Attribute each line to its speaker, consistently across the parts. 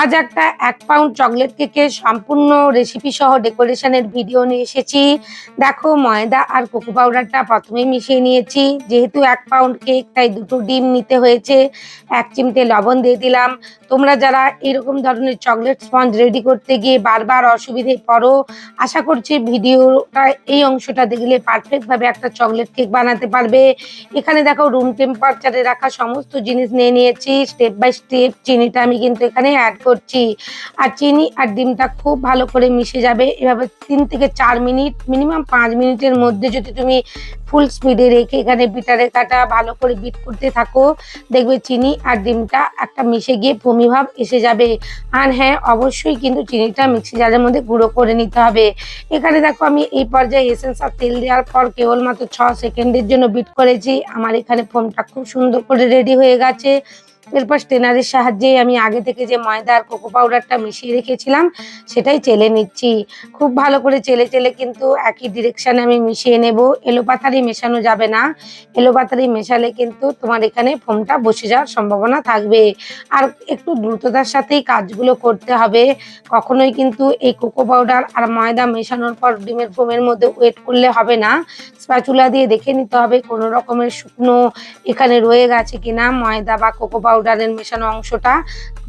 Speaker 1: আজ একটা এক পাউন্ড চকলেট কেকের সম্পূর্ণ রেসিপি সহ ডেকোরেশনের ভিডিও নিয়ে এসেছি। দেখো, ময়দা আর কোকো পাউডারটা প্রথমেই মিশিয়ে নিয়েছি। যেহেতু এক পাউন্ড কেক তাই দুটো ডিম নিতে হয়েছে। এক চিমটে লবণ দিয়ে দিলাম। তোমরা যারা এরকম ধরনের চকলেট স্পঞ্জ রেডি করতে গিয়ে বারবার অসুবিধে পড়ো, আশা করছি ভিডিওটা এই অংশটা দেখলে পারফেক্টভাবে একটা চকলেট কেক বানাতে পারবে। এখানে দেখো রুম টেম্পারেচারে রাখা সমস্ত জিনিস নিয়ে নিয়েছি। স্টেপ বাই স্টেপ চিনিটা আমি কিন্তু এখানে অ্যাড করছি। আর চিনি আর ডিমটা খুব ভালো করে মিশে যাবে। এভাবে তিন থেকে চার মিনিট, মিনিমাম পাঁচ মিনিটের মধ্যে যদি তুমি ফুল স্পিডে রেখে এখানে বিটারে কাটা, ভালো করে বিট করতে থাকো, দেখবে চিনি আর ডিমটা একটা মিশে গিয়ে ভূমিভাব এসে যাবে। আর হ্যাঁ অবশ্যই কিন্তু চিনিটা মিক্সি জারের মধ্যে গুঁড়ো করে নিতে হবে। এখানে দেখো আমি এই পর্যায়ে এসেন্স আর তেল দেওয়ার পর কেবলমাত্র ছ সেকেন্ডের জন্য বিট করেছি। আমার এখানে ফোমটা খুব সুন্দর করে রেডি হয়ে গেছে। এরপর স্টেনারের সাহায্যে আমি আগে থেকে যে ময়দা আর কোকো পাউডারটা মিশিয়ে রেখেছিলাম, সেটাই চেলে নিচ্ছি। খুব ভালো করে চেলে চেলে কিন্তু একই ডিরেকশানে আমি মিশিয়ে নেব। এলোপাতারি মেশানো যাবে না। এলোপাতারি মেশালে কিন্তু তোমার এখানে ফোমটা বসে যাওয়ার সম্ভাবনা থাকবে। আর একটু দ্রুততার সাথেই কাজগুলো করতে হবে। কখনোই কিন্তু এই কোকো পাউডার আর ময়দা মেশানোর পর ডিমের ফোমের মধ্যে ওয়েট করলে হবে না। স্প্যাচুলা দিয়ে দেখে নিতে হবে কোনো রকমের শুকনো এখানে রয়ে গেছে কিনা ময়দা বা কোকো পাউডারের মেশানো অংশটা।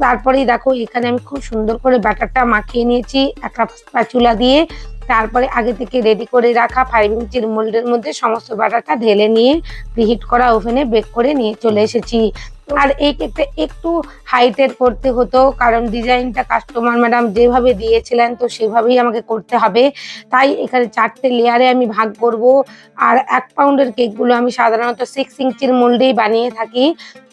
Speaker 1: তারপরেই দেখো, এখানে আমি খুব সুন্দর করে ব্যাটারটা মাখিয়ে নিয়েছি একটা স্প্যাচুলা দিয়ে। তারপরে আগে থেকে রেডি করে রাখা ফাইভ ইঞ্চির মোল্ডের মধ্যে সমস্ত ব্যাটারটা ঢেলে নিয়ে প্রিহিট করা ওভেনে বেক করে নিয়ে চলে এসেছি। আর এই কেকটা একটু হাইটের করতে হতো, কারণ ডিজাইনটা কাস্টমার ম্যাডাম যেভাবে দিয়েছিলেন, তো সেভাবেই আমাকে করতে হবে। তাই এখানে চারটে লেয়ারে আমি ভাগ করব। আর এক পাউন্ডের কেকগুলো আমি সাধারণত সিক্স ইঞ্চির মোল্ডেই বানিয়ে থাকি।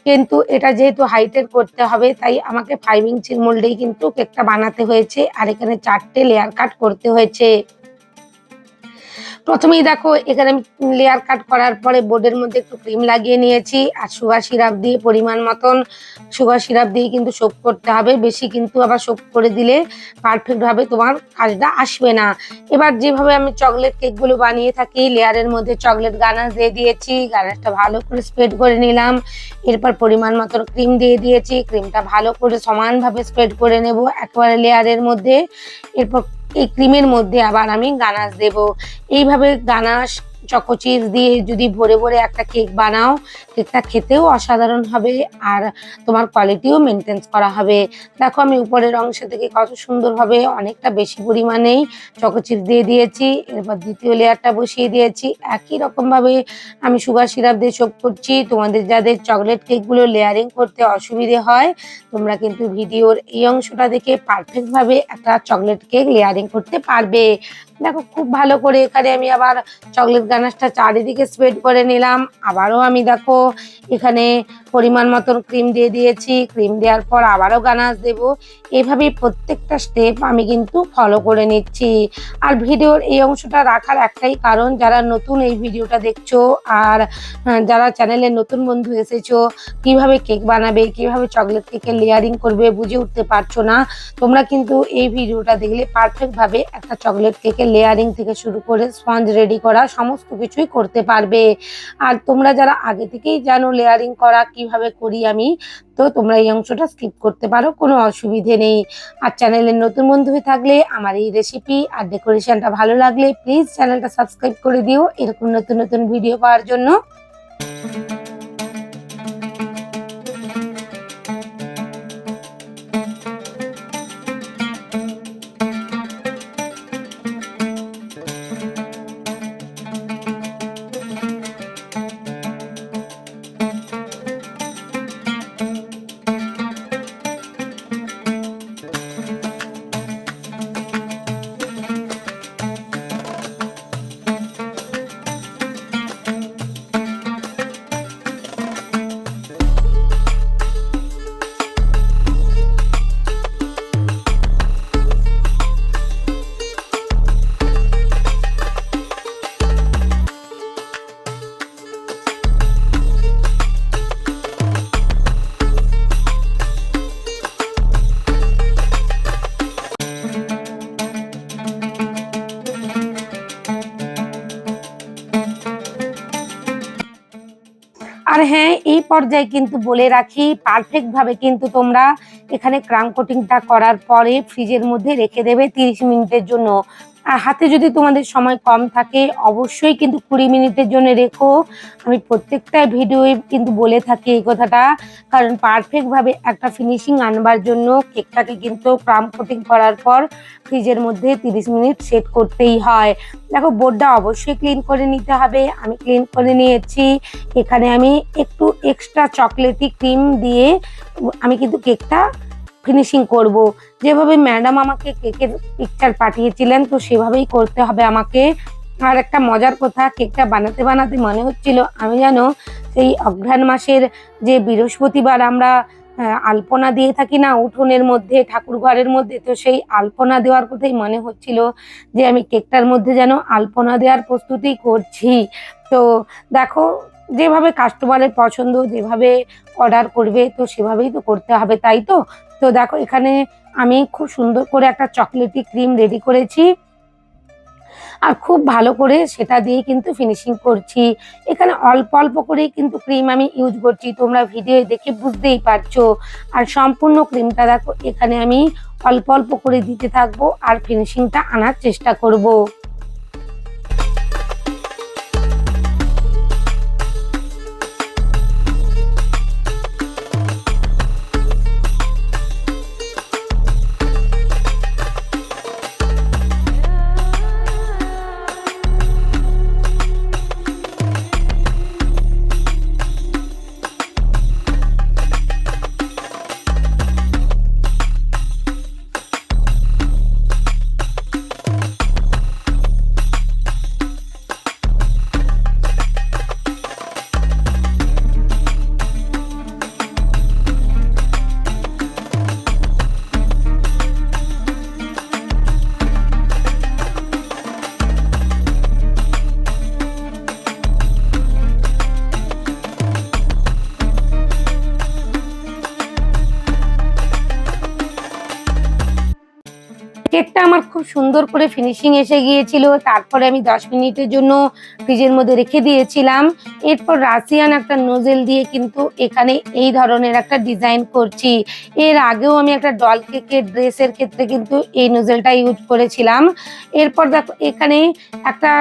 Speaker 1: কিন্তু এটা যেহেতু হাইটের করতে হবে, তাই আমাকে ফাইভ ইঞ্চির মোল্ডেই কিন্তু কেকটা বানাতে হয়েছে। আর এখানে চারটে লেয়ার কাট করতে হয়েছে। প্রথমেই দেখো, এখানে আমি লেয়ার কাট করার পরে বোর্ডের মধ্যে একটু ক্রিম লাগিয়ে নিয়েছি। আর সুগার সিরাপ দিয়ে পরিমাণ মতন সুগার সিরাপ দিয়ে কিন্তু সোপ করতে হবে। বেশি কিন্তু আবার সোপ করে দিলে পারফেক্টভাবে তোমার কাজটা আসবে না। এবার যেভাবে আমি চকলেট কেকগুলো বানিয়ে থাকি লেয়ারের মধ্যে চকলেট গানাশ দিয়ে দিয়েছি, গানাশটা ভালো করে স্প্রেড করে নিলাম। এরপর পরিমাণ মতন ক্রিম দিয়ে দিয়েছি ক্রিমটা ভালো করে সমানভাবে স্প্রেড করে নেব একেবারে লেয়ারের মধ্যে। এরপর এই ক্রিমের মধ্যে আবার আমি গানাস দেব। এইভাবে গানাশ চকোচিজ দিয়ে যদি ভরে ভরে একটা কেক বানাও, কেকটা খেতেও অসাধারণ হবে আর তোমার কোয়ালিটিও মেনটেন্স করা হবে। দেখো আমি উপরের অংশ থেকে কত সুন্দরভাবে অনেকটা বেশি পরিমাণেই চকোচিপ দিয়ে দিয়েছি। এরপর দ্বিতীয় লেয়ারটা বসিয়ে দিয়েছি। একই রকমভাবে আমি সুগার সিরাপ দিয়ে চোখ করছি। তোমাদের যাদের চকলেট কেকগুলো লেয়ারিং করতে অসুবিধে হয়, তোমরা কিন্তু ভিডিওর এই অংশটা দেখে পারফেক্টভাবে একটা চকলেট কেক লেয়ারিং করতে পারবে। দেখো, খুব ভালো করে এখানে আমি আবার চকলেট গানাসটা চারিদিকে স্প্রেড করে নিলাম। আবারও আমি দেখো, এখানে পরিমাণ মতন ক্রিম দিয়ে দিয়েছি। ক্রিম দেওয়ার পর আবারও গানাস দেব। এইভাবেই প্রত্যেকটা স্টেপ আমি কিন্তু ফলো করে নিচ্ছি। আর ভিডিওর এই অংশটা রাখার একটাই কারণ, যারা নতুন এই ভিডিওটা দেখছ আর যারা চ্যানেলে নতুন বন্ধু এসেছ, কীভাবে কেক বানাবে, কীভাবে চকলেট কেকের লেয়ারিং করবে বুঝে উঠতে পারছ না। তোমরা কিন্তু এই ভিডিওটা দেখলে পারফেক্টভাবে একটা চকলেট কেকের লেয়ারিং থেকে শুরু করে স্পঞ্জ রেডি করা, সমস্ত কিছুই করতে পারবে। আর তোমরা যারা আগে থেকেই জানো লেয়ারিং করা কীভাবে করি আমি, তো তোমরা এই অংশটা স্কিপ করতে পারো, কোনো অসুবিধে নেই। আর চ্যানেলের নতুন বন্ধু হয়ে থাকলে আমার এই রেসিপি আর ডেকোরেশনটা ভালো লাগলে প্লিজ চ্যানেলটা সাবস্ক্রাইব করে দিও। এরকম নতুন নতুন ভিডিও পাওয়ার জন্য। হ্যাঁ এই পর্যায়ে কিন্তু বলে রাখি পারফেক্ট ভাবে কিন্তু তোমরা এখানে ক্রাম কোটিংটা করার পরে ফ্রিজের মধ্যে রেখে দেবে তিরিশ মিনিটের জন্য। আর হাতে যদি তোমাদের সময় কম থাকে, অবশ্যই কিন্তু কুড়ি মিনিটের জন্য রেখো। আমি প্রত্যেকটা ভিডিওয়ে কিন্তু বলে থাকি এই কথাটা। কারণ পারফেক্টভাবে একটা ফিনিশিং আনবার জন্য কেকটাকে কিন্তু ক্রাম কোটিং করার পর ফ্রিজের মধ্যে তিরিশ মিনিট সেট করতেই হয়। দেখো, বোর্ডটা অবশ্যই ক্লিন করে নিতে হবে। আমি ক্লিন করে নিয়েছি। এখানে আমি একটু এক্সট্রা চকলেটি ক্রিম দিয়ে আমি কিন্তু কেকটা ফিনিশিং করব। যেভাবে ম্যাডাম আমাকে কেকের পিকচার পাঠিয়েছিলেন, তো সেভাবেই করতে হবে আমাকে। আর একটা মজার কথা কেকটা বানাতে বানাতে মনে হচ্ছিল, আমি যেন সেই অঘ্রাণ মাসের যে বৃহস্পতিবার আমরা আলপনা দিয়ে থাকি না, উঠোনের মধ্যে, ঠাকুর ঘরের মধ্যে, তো সেই আলপনা দেওয়ার কথাই মনে হচ্ছিল যে আমি কেকটার মধ্যে যেন আলপনা দেওয়ার প্রস্তুতি করছি। তো দেখো, যেভাবে কাস্টমারের পছন্দ, যেভাবে অর্ডার করবে, তো সেভাবেই তো করতে হবে, তাই তো? তো দেখো, এখানে আমি খুব সুন্দর করে একটা চকলেটি ক্রিম রেডি করেছি। আর খুব ভালো করে সেটা দিয়ে কিন্তু ফিনিশিং করছি। এখানে অল্প অল্প করেই কিন্তু ক্রিম আমি ইউজ করছি। তোমরা ভিডিও দেখে বুঝতেই পারছ। আর সম্পূর্ণ ক্রিমটা দেখো, এখানে আমি অল্প অল্প করে দিতে থাকব আর ফিনিশিংটা আনার চেষ্টা করব। আমার খুব সুন্দর করে ফিনিশিং এসে গিয়েছিল। তারপরে আমি দশ মিনিটের জন্য ফ্রিজের মধ্যে রেখে দিয়েছিলাম। এরপর রাশিয়ান একটা নোজেল দিয়ে কিন্তু এখানে এই ধরনের একটা ডিজাইন করছি। এর আগেও আমি একটা ডল কেকের ড্রেসের ক্ষেত্রে কিন্তু এই নোজেলটা ইউজ করেছিলাম। এরপর দেখো, এখানে একটা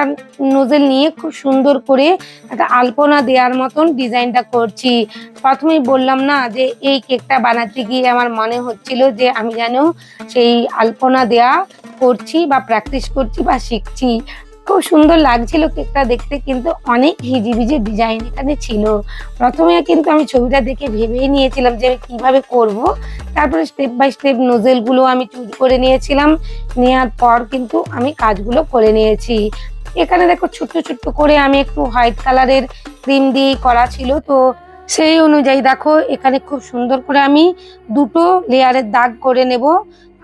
Speaker 1: নোজেল নিয়ে খুব সুন্দর করে একটা আলপনা দেওয়ার মতন ডিজাইনটা করছি। প্রথমেই বললাম না যে এই কেকটা বানাতে গিয়ে আমার মনে হচ্ছিল যে আমি যেন সেই আলপনা দেয়া করছি বা প্র্যাকটিস করছি বা শিখছি। খুব সুন্দর লাগছিল কেকটা দেখতে, কিন্তু অনেক হিজিবিজি ডিজাইন এখানে ছিল। প্রথমে কিন্তু আমি ছবিটা দেখে ভেবেই নিয়েছিলাম যে আমি কীভাবে করব। তারপরে স্টেপ বাই স্টেপ নোজেলগুলো আমি চুজ করে নিয়েছিলাম। নেওয়ার পর কিন্তু আমি কাজগুলো করে নিয়েছি। এখানে দেখো ছোট্ট ছোট্ট করে আমি একটু হোয়াইট কালারের ক্রিম দিয়ে করা ছিল। তো সেই অনুযায়ী দেখো, এখানে খুব সুন্দর করে আমি দুটো লেয়ারের দাগ করে নেব।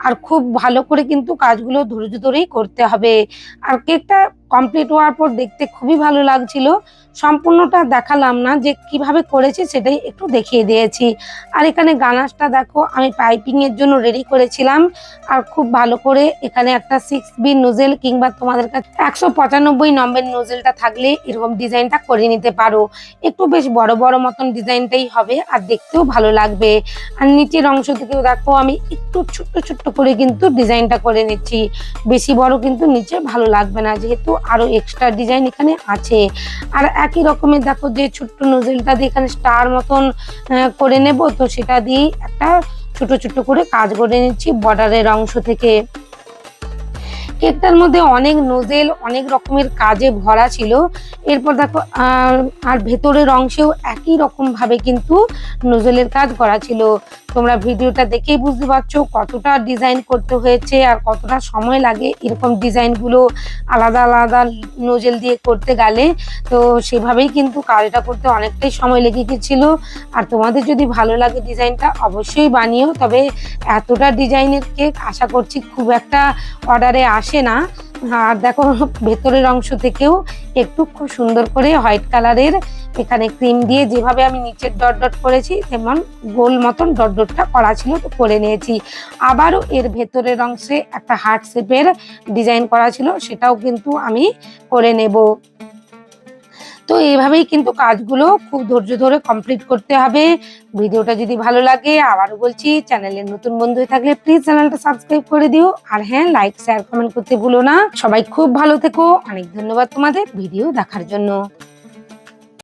Speaker 1: আর খুব ভালো করে কিন্তু কাজগুলো ধৈর্য ধরেই করতে হবে। আর কেকটা কমপ্লিট হওয়ার পর দেখতে খুবই ভালো লাগছিল। সম্পূর্ণটা দেখালাম না যে কীভাবে করেছি সেটাই একটু দেখিয়ে দিয়েছি। আর এখানে গানাশটা দেখো, আমি পাইপিং এর জন্য রেডি করেছিলাম। আর খুব ভালো করে এখানে একটা সিক্স বি নোজেল কিংবা তোমাদের কাছে একশো পঁচানব্বই নম্বর নোজেলটা থাকলে এরকম ডিজাইনটা করে নিতে পারো। একটু বেশ বড় বড় মতন ডিজাইনটাই হবে আর দেখতেও ভালো লাগবে। আর নিচের অংশ থেকেও দেখো, আমি একটু ছোট্ট ছোট্ট করে কিন্তু ডিজাইনটা করে নিচ্ছি। বেশি বড় কিন্তু নিচে ভালো লাগবে না, যেহেতু আরও এক্সট্রা ডিজাইন এখানে আছে। আর একই রকমের দেখো যে ছোট্ট নোজেলটা দিয়ে এখানে স্টার মতন করে নেব, তো সেটা দিয়ে একটা ছোট ছোট করে কাজ করে নিচ্ছি বর্ডারের অংশ থেকে। কেকটার মধ্যে অনেক নোজেল, অনেক রকমের কাজে ভরা ছিল। এরপর দেখো, আর ভেতরের অংশেও একই রকম ভাবে কিন্তু নোজেলের কাজ করা ছিল। তোমরা ভিডিওটা দেখেই বুঝতে পারছ কতটা ডিজাইন করতে হয়েছে আর কতটা সময় লাগে এরকম ডিজাইনগুলো আলাদা আলাদা নোজেল দিয়ে করতে গেলে। তো সেভাবেই কিন্তু কাজটা করতে অনেকটাই সময় লেগে গেছিল। আর তোমাদের যদি ভালো লাগে ডিজাইনটা অবশ্যই বানিয়েও তবে এতটা ডিজাইনের কেক আশা করছি খুব একটা অর্ডারে আসে না। আর দেখো, ভেতরের অংশ থেকেও একটু খুব সুন্দর করে হোয়াইট কালারের এখানে ক্রিম দিয়ে যেভাবে আমি নিচের ডট ডট করেছি, তেমন গোল মতন ডট ডটটা করা ছিল, তো করে নিয়েছি। আবারও এর ভেতরের অংশে একটা হার্ট শেপের ডিজাইন করা ছিল, সেটাও কিন্তু আমি করে নেব। তো এইভাবেই কিন্তু কাজগুলো খুব ধৈর্য ধরে কমপ্লিট করতে হবে। ভিডিওটা যদি ভালো লাগে, আবারও বলছি চ্যানেলের নতুন বন্ধু হয়ে থাকলে প্লিজ চ্যানেলটা সাবস্ক্রাইব করে দিও। আর হ্যাঁ লাইক শেয়ার কমেন্ট করতে ভুলো না। সবাই খুব ভালো থেকো। অনেক ধন্যবাদ তোমাদের ভিডিও দেখার জন্য।